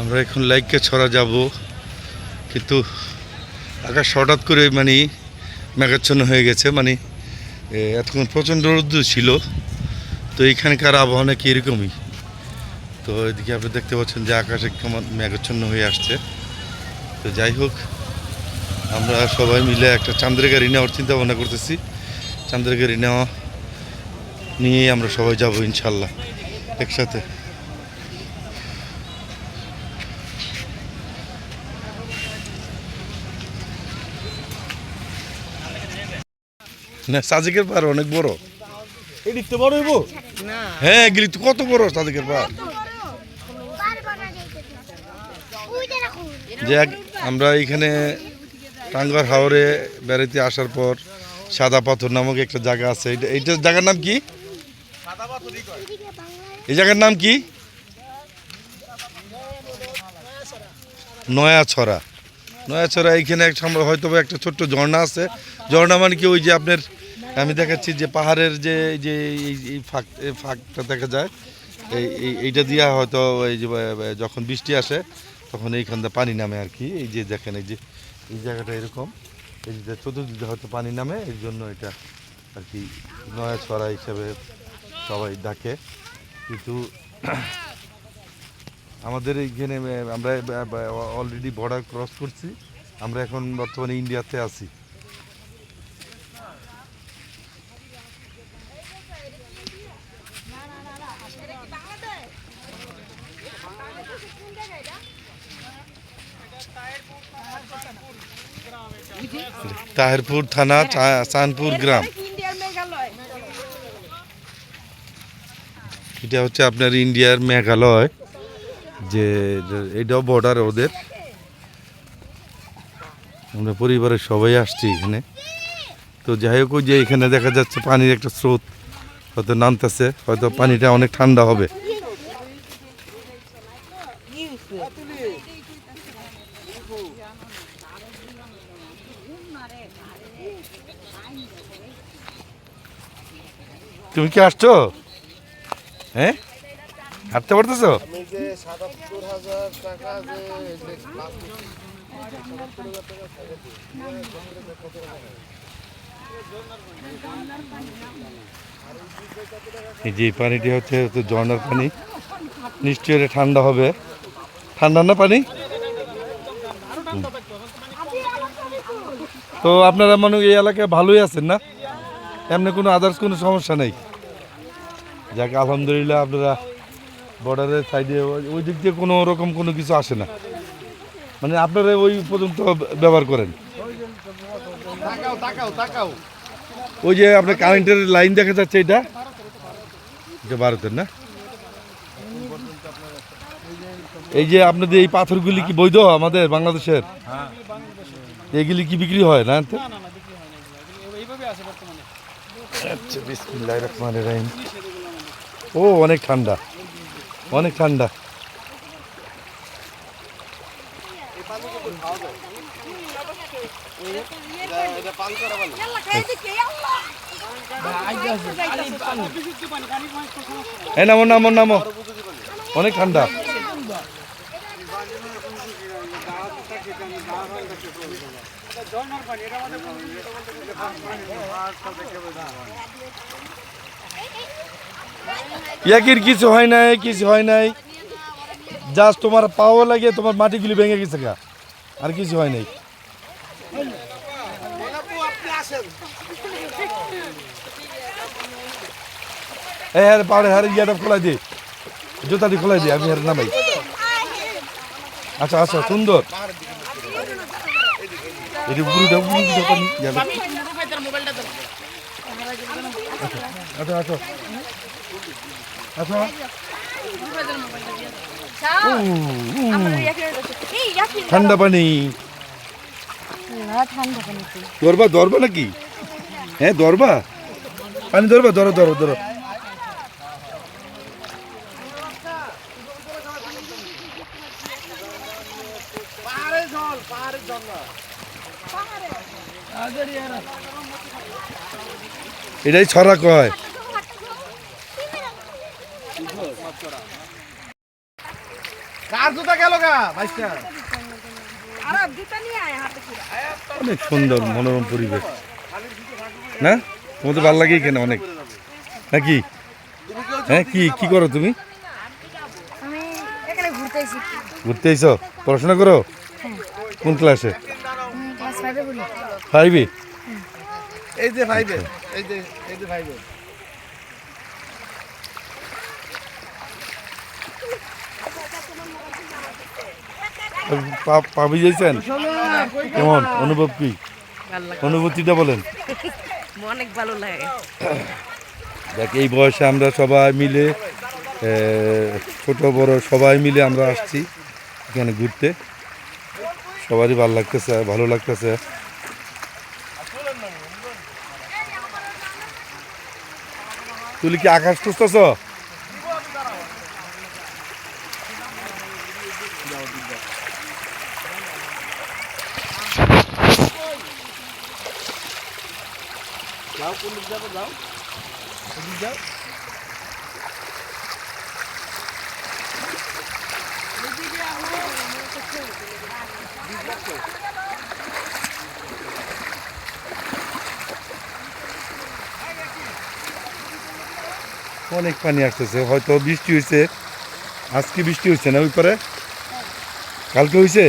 আমরা এখন লাইককে ছড়া যাব। কিন্তু আকাশ হঠাৎ করে মানে মেঘাচ্ছন্ন হয়ে গেছে মানে এতক্ষণ প্রচণ্ড রৌদ্র ছিল। তো এইখানকার আবহাওয়া নাকি এরকমই। তো এদিকে আপনি দেখতে পাচ্ছেন যে আকাশে কেমন মেঘাচ্ছন্ন হয়ে আসছে। তো যাই হোক, আমরা সবাই মিলে একটা চান্দ্রের গাড়ি নেওয়ার চিন্তা ভাবনা করতেছি। চান্দ্রের গাড়ি নেওয়া নিয়েই আমরা সবাই যাব ইনশাল্লাহ, একসাথে। না সাজেকের পাহাড় অনেক বড়। তো বড় হইব? হ্যাঁ গেলি তো কত বড় সাজেকের পাহাড়? যে আমরা এইখানে টাঙ্গার হাওরে বেড়াইতে আসার পর সাদা পাথর নামক একটা জায়গা আছে। এইটা এইটার জায়গার নাম কি? এই জায়গার নাম কি? নয়াছড়া। নয়াছড়া এইখানে এক সময় হয়তো বা একটা ছোট্ট ঝর্ণা আছে। ঝর্ণা মানে কি ওই যে আপনার আমি দেখাচ্ছি যে পাহাড়ের যে যে এই- ফাঁক ফাঁকটা দেখা যায়, এই, এই- এইটা দিয়া হয়তো এই যে যখন বৃষ্টি আসে, তখন এইখান দিয়ে পানি নামে আর কি। এই যে দেখেন, এই যে, এই জায়গাটা এরকম। এই যে চতুর্দিকে হয়তো পানি নামে, এই জন্য এটা আর কি নয়া ছড়া হিসেবে সবাই ডাকে। কিন্তু আমাদের এইখানে আমরা অলরেডি বর্ডার ক্রস করছি। আমরা এখন বর্তমানে ইন্ডিয়াতে আছি। তাহেরপুর থানা চাঁদপুর গ্রাম। এটা হচ্ছে আপনার ইন্ডিয়ার মেঘালয়, যে এটাও বর্ডার ওদের। আমরা পরিবারের সবাই আসছি এখানে। তো যাই হোক যে এখানে দেখা যাচ্ছে পানির একটা স্রোত হয়তো নামতেছে, হয়তো পানিটা অনেক ঠান্ডা হবে। তুমি কি আসছো? হ্যাঁ হাঁটতে পারতেছো? এই যে পানিটি হচ্ছে ঝর্ণার পানি। নিশ্চয়ই এটা ঠান্ডা হবে। ঠান্ডা না পানি? তো আপনারা মানে এই এলাকায় ভালোই আছেন না? এমনি কোনো আদার্স কোনো সমস্যা নেই। যাকে আলহামদুলিল্লাহ আপনারা বর্ডারের সাইডে ওই দিক দিয়ে কোনো রকম কোনো কিছু আসে না। মানে আপনারা ওই পর্যন্ত ব্যবহার করেন। ওই যে আপনার কারেন্টের লাইন দেখা যাচ্ছে এটা। এটা ভারতের না? এই যে আপনাদের এই পাথরগুলি কি বৈধ আমাদের বাংলাদেশের? এগুলি কি বিক্রি হয় না? আচ্ছা ও অনেক ঠান্ডা অনেক ঠান্ডা। এই নামো নামো নামো। অনেক ঠান্ডা। ইয়াকির কিছু হয় নাই, কিছু হয় নাই। জাস্ট তোমার পাও লাগে, তোমার মাটিগুলি ভেঙে গেছে গা। আর কিছু হয় নাই। এই হ্যাঁ পাহাড়ে হ্যাঁ ইয়াটা খোলাই দে। জুতাটি খোলাই দে, আমি হ্যাঁ নামাই। আচ্ছা আচ্ছা সুন্দর। এটি উপরে দাও উপরে দাও পানি। ইয়াটা আচ্ছা আচ্ছা আচ্ছা। ঠান্ডা পানি। ঠান্ডা পানি ধরবা ধরবা নাকি? হ্যাঁ ধরবা। পানি ধরবা ধরো ধরো ধরো পাহাড়ে জল পাহাড়ে জল না এটাই ছড়া কয়। কার জুতা গেল গা? অনেক সুন্দর মনোরম পরিবেশ। না? তোমাদের ভালো লাগে কেন অনেক। নাকি? হ্যাঁ কি কি করো তুমি? আমি ঘুরতে এসেছি। আইছো পড়াশোনা করো? কোন ক্লাসে ক্লাস ফাইভে ফাইভে এই যে ভাইবে এই যে এই যে ভাইবে পাবি যাইছেন? কেমন? অনুভব কি? অনুভূতিটা বলেন। অনেক ভালো লাগে। দেখ এই বয়সে আমরা সবাই মিলে ছোট বড় সবাই মিলে আমরা আসছি এখানে ঘুরতে। সবারই ভালো লাগতেছে ভালো লাগতেছে। তুই কি আকাশ খুঁজতেছ? যাও যাও। যাও। অনেক পানি আসতেছে, হয়তো বৃষ্টি হয়েছে আজকে বৃষ্টি হয়েছে না ওই পারে? কালকে হয়েছে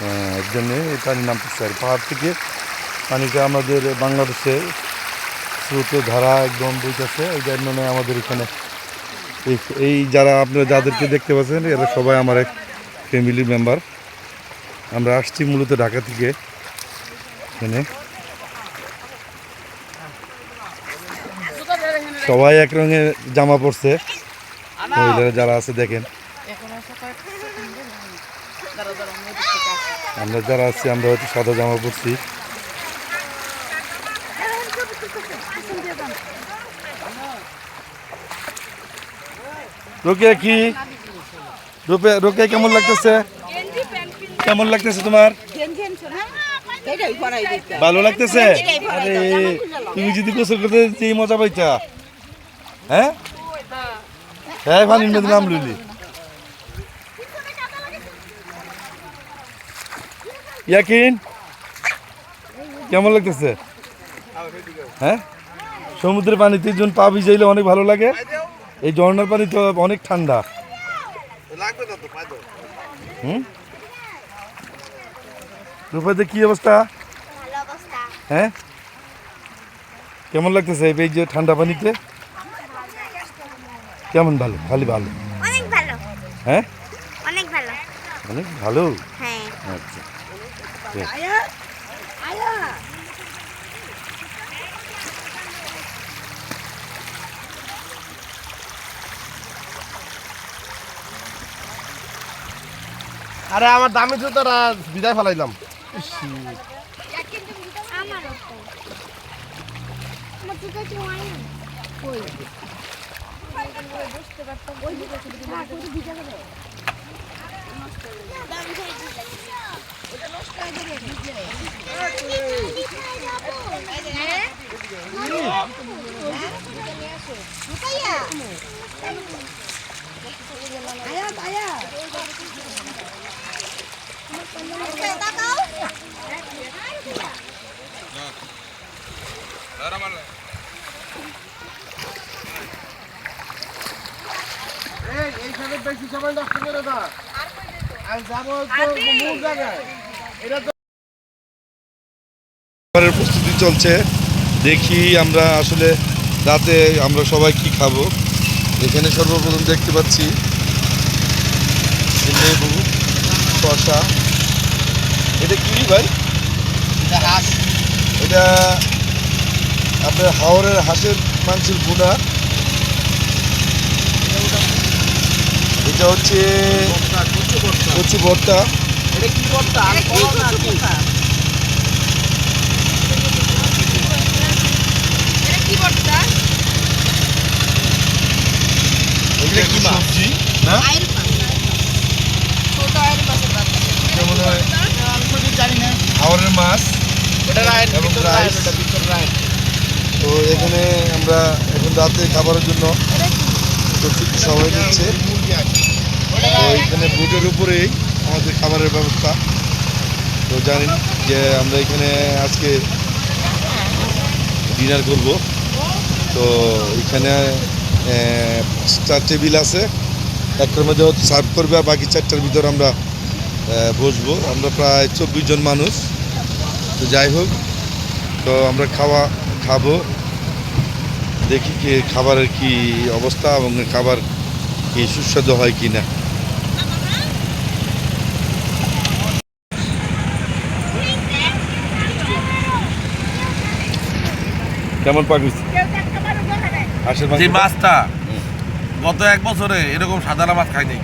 হ্যাঁ এর জন্যে এই পানি নামতেছে আর পাহাড় থেকে পানিটা আমাদের বাংলাদেশে স্রোতে ধারা একদম বইতেছে, এই জন্য আমাদের এখানে এই যারা আপনারা যাদেরকে দেখতে পাচ্ছেন, এরা সবাই আমার এক ফ্যামিলি মেম্বার আমরা আসছি মূলত ঢাকা থেকে। এখানে। সবাই এক রঙের জামা পরছে। মহিলারা যারা আছে, দেখেন। আমরা যারা আছি, আমরা হয়তো সাদা জামা পরছি। রোকে কি? রূপে রোকে কেমন লাগতেছে? কেমন লাগতেছে তোমার? ভালো লাগতেছে? আরে, তুমি যদি গোসল করতে যে মজা পাইতা। হ্যাঁ? হ্যাঁ পানির মধ্যে নাম লইলি ইয়াকিন, কেমন লাগতেছে? হ্যাঁ? সমুদ্রের পানিতে যখন পা ভিজাইলে অনেক ভালো লাগে। এই ঝর্ণার পানি তো অনেক ঠান্ডা। হুম? রূপাতে কি অবস্থা। হ্যাঁ? কেমন লাগতেছে এই যে ঠান্ডা পানিতে? কেমন ভালো? খালি ভালো। অনেক ভালো। হ্যাঁ? অনেক ভালো। অনেক ভালো? হ্যাঁ। আচ্ছা আয়া আয়া আরে আমার দামি জুতাটা বিদায় ফেলাইলাম। আমার প্রস্তুতি চলছে। দেখি আমরা আসলে রাতে আমরা সবাই কি খাব। এখানে সর্বপ্রথম দেখতে পাচ্ছি লেবু শশা এটা কি ভাই? এটা হাঁস। এটা আপনার হাওড়ের হাঁসের মাংসের গুণা এটা হচ্ছে কচু ভর্তা। এটা কি সবজি? না ছোট আয়ের পাশে বাচ্চা। মনে হয় জানি না মাছ রাইট এবং তো এখানে আমরা এখন রাতে খাবারের জন্য প্রস্তুতি সবাই নিচ্ছে। তো এখানে বোটের উপরেই আমাদের খাবারের ব্যবস্থা। তো জানেন যে আমরা এখানে আজকে ডিনার করব। তো এখানে পাঁচটা টেবিল আছে। একটার মধ্যে সার্ভ করবে আর বাকি চারটার ভিতর আমরা বসবো। আমরা প্রায় চব্বিশ জন মানুষ। তো যাই হোক তো আমরা খাওয়া খাব। দেখি কি খাবারের কি অবস্থা এবং খাবার কি সুস্বাদু হয় কি না। কেমন পাকিস হাঁসের যে মাছটা গত এক বছরে এরকম সাদানা মাছ খাইনি।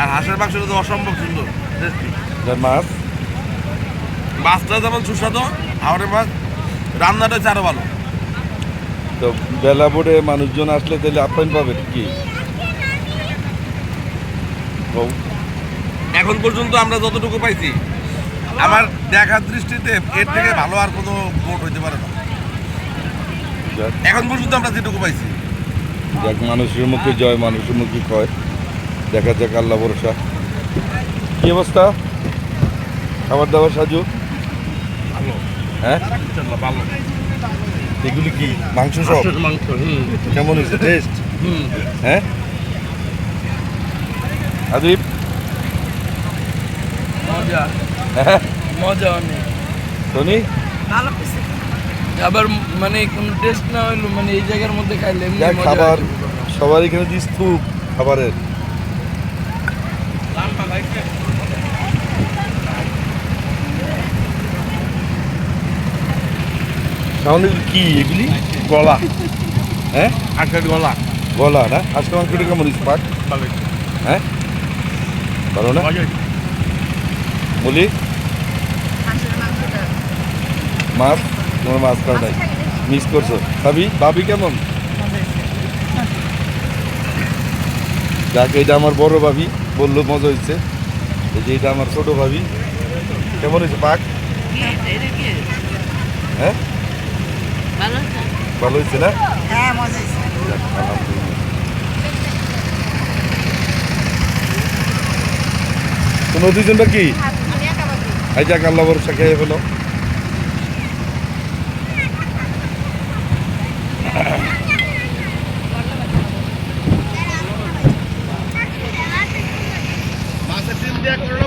আর হাঁসের মাংসটা তো অসম্ভব সুন্দর। মাছ। মাছটা যেমন সুস্বাদু হাওড়ের মাছ রান্নাটা হচ্ছে ভালো। তো বেলা বোর্ডে মানুষজন আসলে তাহলে আপ্যায়ন পাবেন কি? এখন পর্যন্ত আমরা যতটুকু পাইছি আমার দেখার দৃষ্টিতে এর থেকে ভালো আর কোনো বোট হইতে পারে না। এখন পর্যন্ত আমরা যেটুকু পাইছি। যাক মানুষের মুখে জয় মানুষের মুখে কয় দেখা যাক আল্লাহ ভরসা। কি অবস্থা? খাবার দাবার সাজু? ভালো। হ্যাঁ? এগুলি কি মাংস সব? মাংস হুম। কেমন হয়েছে? টেস্ট হুম। হ্যাঁ? আদিব? মজা। হ্যাঁ? মজা অনেক। টনি আবার মানে কোনো টেস্ট না হইল মানে এই জায়গার মধ্যে খাইলে খাবার। সবার এখানে যে স্তূপ খাবারের। তাহলে কি এগুলি? গলা। হ্যাঁ? হাঁসের গলা। গলা না? আজকে মাংসটা কেমন স্পাট হ্যাঁ? ভালো না? বলি? মাছ? তোমার মাছ খাও নাই? মিস করছ। ভাবি ভাবি কেমন? যাক এটা আমার বড় ভাবি বলল মজা হয়েছে এই যে এটা আমার ছোট ভাবি। কেমন হয়েছে পাক? ভালো হয়েছে না? হ্যাঁ মজা হয়েছে। তোমরা দুজনটা কি আমি একা বাকি। এই যাক আল্লাহ ভরসা খেয়ে ফেলো। মাছের ডিম দিয়ে করলা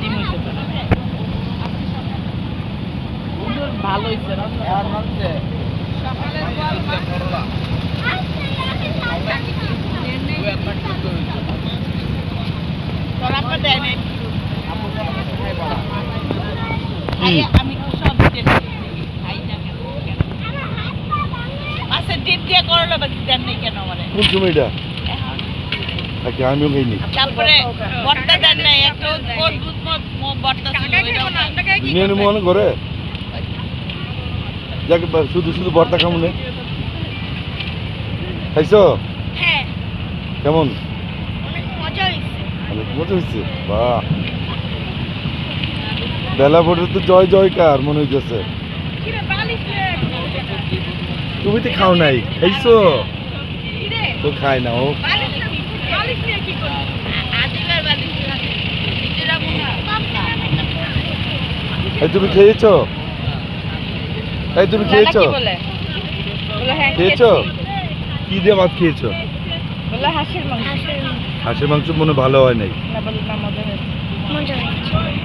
ডিম হইতে পারে ভালো আরে আমি সব মাছের ডিম দিয়ে করল বাকি কেন সময়টা ছিল এটাও না। নিয়ে নেব মনে করে যাক বা- শুধু শুধু ভর্তা খামনে খাইছো? হ্যাঁ। কেমন? অনেক মজা হয়েছে বাহ। বেলা ভোটের তো জয় জয়কার মনে হইতেছে। তুমি তো খাও নাই। খাইছো? তো খাই না ও। এই তুমি খেয়েছো? এই তুমি খেয়েছো? বলে? বলে হ্যাঁ খেয়েছো? কি দিয়ে ভাত খেয়েছো? বলে হাঁসের মাংস। হাঁসের মনে ভালো হয় নাই।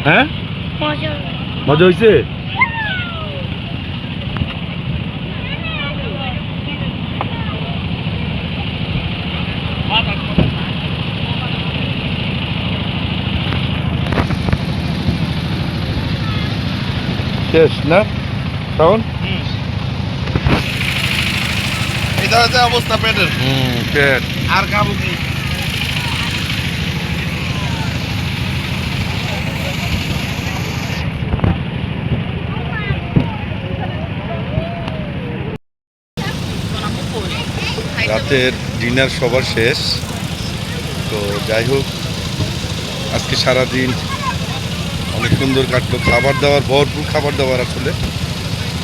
হ্যাঁ? মজা মজা হয়েছে? শেষ না? শ্রাবণ এটা হচ্ছে অবস্থা পেটের। হুম পেট। আর খাব কি? রাতের ডিনার সবার শেষ। তো যাই হোক আজকে সারাদিন অনেক সুন্দর কাটলো। খাবার দাবার, ভরপুর খাবার দাবার আসলে।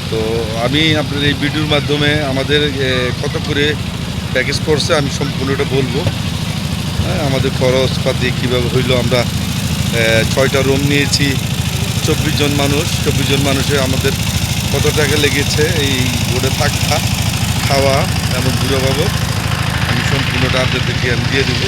তো আমি আপনার এই ভিডিওর মাধ্যমে আমাদের কত করে প্যাকেজ করছে আমি সম্পূর্ণটা বলব। হ্যাঁ আমাদের খরচপাতি কীভাবে হইল আমরা ছয়টা রুম নিয়েছি। চব্বিশ জন মানুষ, চব্বিশ জন মানুষে আমাদের কত টাকা লেগেছে এই বোর্ডে থাকা খাওয়া এবং ঘুরে পাবো আমি সম্পূর্ণটা আপনাদেরকে আমি দিয়ে দেবো।